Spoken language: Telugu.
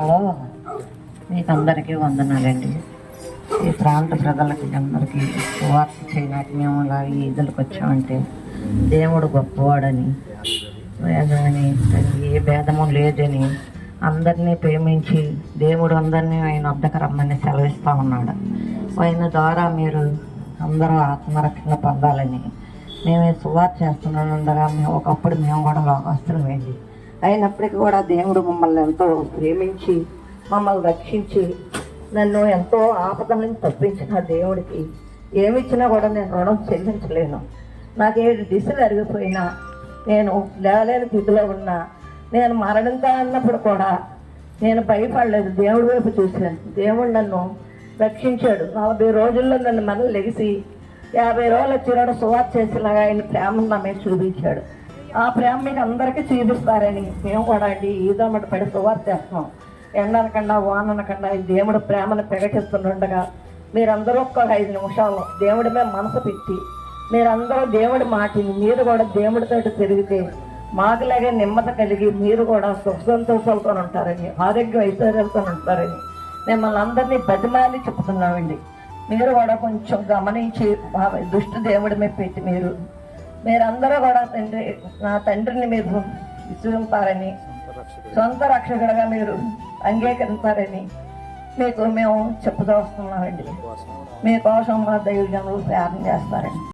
హలో మీకు అందరికీ వందనాలండి. ఈ ప్రాంత ప్రజలకి అందరికీ వార్త చేయడానికి మేము ఇలా ఈ ఇదులకు వచ్చామంటే దేవుడు గొప్పవాడని వేదమని ఏ భేదము లేదని అందరినీ ప్రేమించి దేవుడు అందరినీ ఆయన వద్దకు రమ్మని సెలవిస్తూ ఉన్నాడు. ఆయన ద్వారా మీరు అందరూ ఆత్మరక్షణ పొందాలని మేము సువార్ చేస్తున్నాం. చేస్తుండగా మేము ఒకప్పుడు మేము కూడా లోకస్తులు వెళ్ళి అయినప్పటికీ కూడా దేవుడు మమ్మల్ని ఎంతో ప్రేమించి మమ్మల్ని రక్షించి నన్ను ఎంతో ఆపద నుంచి తప్పించిన దేవుడికి ఏమిచ్చినా కూడా నేను రుణం చెల్లించలేను. నాకు ఏడు దిశలు అరిగిపోయినా నేను లేవలేని స్థితిలో ఉన్నా నేను మరణింతా అన్నప్పుడు కూడా నేను భయపడలేదు. దేవుడి వైపు చూశాను. దేవుడు నన్ను రక్షించాడు. నలభై రోజుల్లో నన్ను మళ్ళీ లెగిసి యాభై రోజుల చిరడు సువార్ చేసేలాగా ఆయన ప్రేమను నా మీద చూపించాడు. ఆ ప్రేమ మీకు అందరికీ చూపిస్తారని మేము కూడా అండి. ఈదో మటు పడి సువార్త చేస్తున్నాం. ఎండనకుండా వాననకుండా ఈ దేవుడు ప్రేమను ప్రకటిస్తుండగా మీరందరూ ఒక్క ఐదు నిమిషాలు దేవుడి మీద మనసు పెట్టి మీరందరూ దేవుడి మాటిని మీరు కూడా దేవుడితో తిరిగితే మాకులాగే నెమ్మది కలిగి మీరు కూడా సుఖ సంతోషాలతో ఉంటారని ఆరోగ్య ఐశ్వర్యాలతో ఉంటారని మిమ్మల్ని అందరినీ బతిమాలి చెప్తున్నామండి. మీరు కూడా కొంచెం గమనించి ఆ దుష్ట దేవుడి మీద పెట్టి మీరు మీరందరూ కూడా తండ్రి నా తండ్రిని మీరు విశ్వసింపారని సొంత రక్షకుడుగా మీరు అంగీకరించారని మీకు మేము చెప్పుతూ వస్తున్నామండి. మీకోసం మా దైవజనులు ప్రార్థన చేస్తారండి.